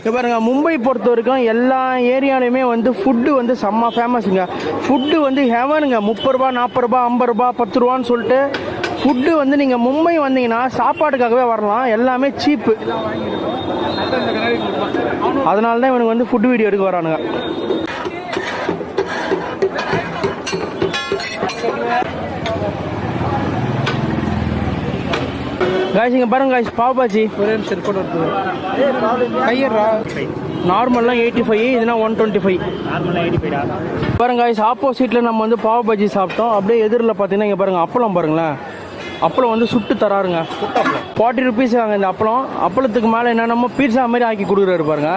இங்க பாருங்கள் மும்பை பொறுத்த வரைக்கும் எல்லா ஏரியாலையுமே வந்து ஃபுட்டு வந்து செம்ம ஃபேமஸுங்க ஃபுட்டு வந்து ஹெவனுங்க முப்பது ரூபா நாற்பது ரூபா ஐம்பது ரூபா பத்து ரூபான்னு சொல்லிட்டு ஃபுட்டு வந்து நீங்கள் மும்பை வந்தீங்கன்னா சாப்பாட்டுக்காகவே வரலாம். எல்லாமே சீப்பு அதனால தான் இவனுக்கு வந்து ஃபுட் வீடியோ எடுக்க வரானுங்க. காய்ஸ் இங்கே பாருங்க காய்ஸ் பாவ் பாஜி. ஒரே நிமிஷம் வருது கையறா நார்மல்லாம் எயிட்டி ஃபைவ் இதுனா ஒன் டுவெண்ட்டி ஃபைவ் நார்மலாக எயிட்டி ஃபைவா பாருங்க காய்ஸ் ஆப்போசிட்டில் நம்ம வந்து பாவ் பஜ்ஜி சாப்பிட்டோம். அப்படியே எதிரில் பார்த்தீங்கன்னா இங்கே பாருங்க அப்பளம் பாருங்களேன். அப்பளம் வந்து சுட்டு தராருங்க. ஃபார்ட்டி ருபீஸ் வாங்க இந்த அப்பளம். அப்பளத்துக்கு மேலே என்னென்னமோ பீட்சா மாதிரி ஆக்கி கொடுக்குறாரு பாருங்க.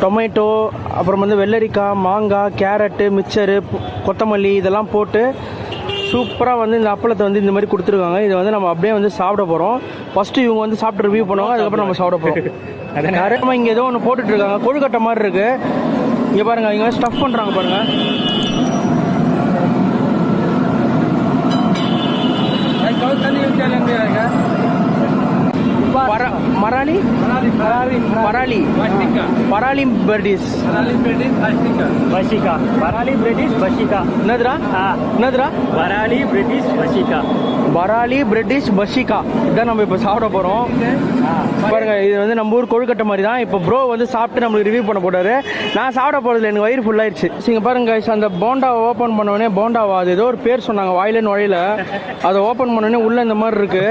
டொமேட்டோ அப்புறம் வந்து வெள்ளரிக்காய் மாங்காய் கேரட்டு மிக்சரு பு- கொத்தமல்லி இதெல்லாம் போட்டு சூப்பராக வந்து இந்த அப்பளத்தை வந்து இந்த மாதிரி கொடுத்துருக்காங்க. இதை வந்து நம்ம அப்படியே வந்து சாப்பிட போகிறோம் ஃபஸ்ட்டு இவங்க வந்து சாப்பிட்டு ரிவ்யூ பண்ணுவாங்க அதுக்கப்புறம் நம்ம சாப்பிட போகிறோம் நிறைய இங்கே ஏதோ ஒன்று போட்டுட்டு இருக்காங்க. கொழுக்கட்டை மாதிரி இருக்கு. இங்கே பாருங்க இங்கே ஸ்டஃப் பண்ணுறாங்க பாருங்க. தண்ணி ஊற்றி இல்லைங்க பர- மராலி பராலி பராலி பர்டிஸ் பஷிகா வராலி பிரிட்டிஷ் பஷிகா என்னதுரா ஆ என்னதுரா வராலி பிரிட்டிஷ் பஷிகா பராலி பிரிட்டிஷ் பஷிகா இதான் நம்ம இப்போ சாப்பிட போகிறோம் பாருங்க இது வந்து நம்ம ஊர் கொழுக்கட்டை மாதிரி தான். இப்போ ப்ரோ வந்து சாப்பிட்டு நம்மளுக்கு ரிவ்யூ பண்ண போறாரு. நான் சாப்பிட போகிறதுல எனக்கு வயிறு ஃபுல் ஆயிடுச்சு இங்க பாருங்க அந்த போண்டா ஓப்பன் பண்ண உடனே போண்டாவா அது ஏதோ ஒரு பேர் சொன்னாங்க வாயில நுழையில. அதை ஓப்பன் பண்ண உடனே உள்ள இந்த மாதிரி இருக்கு.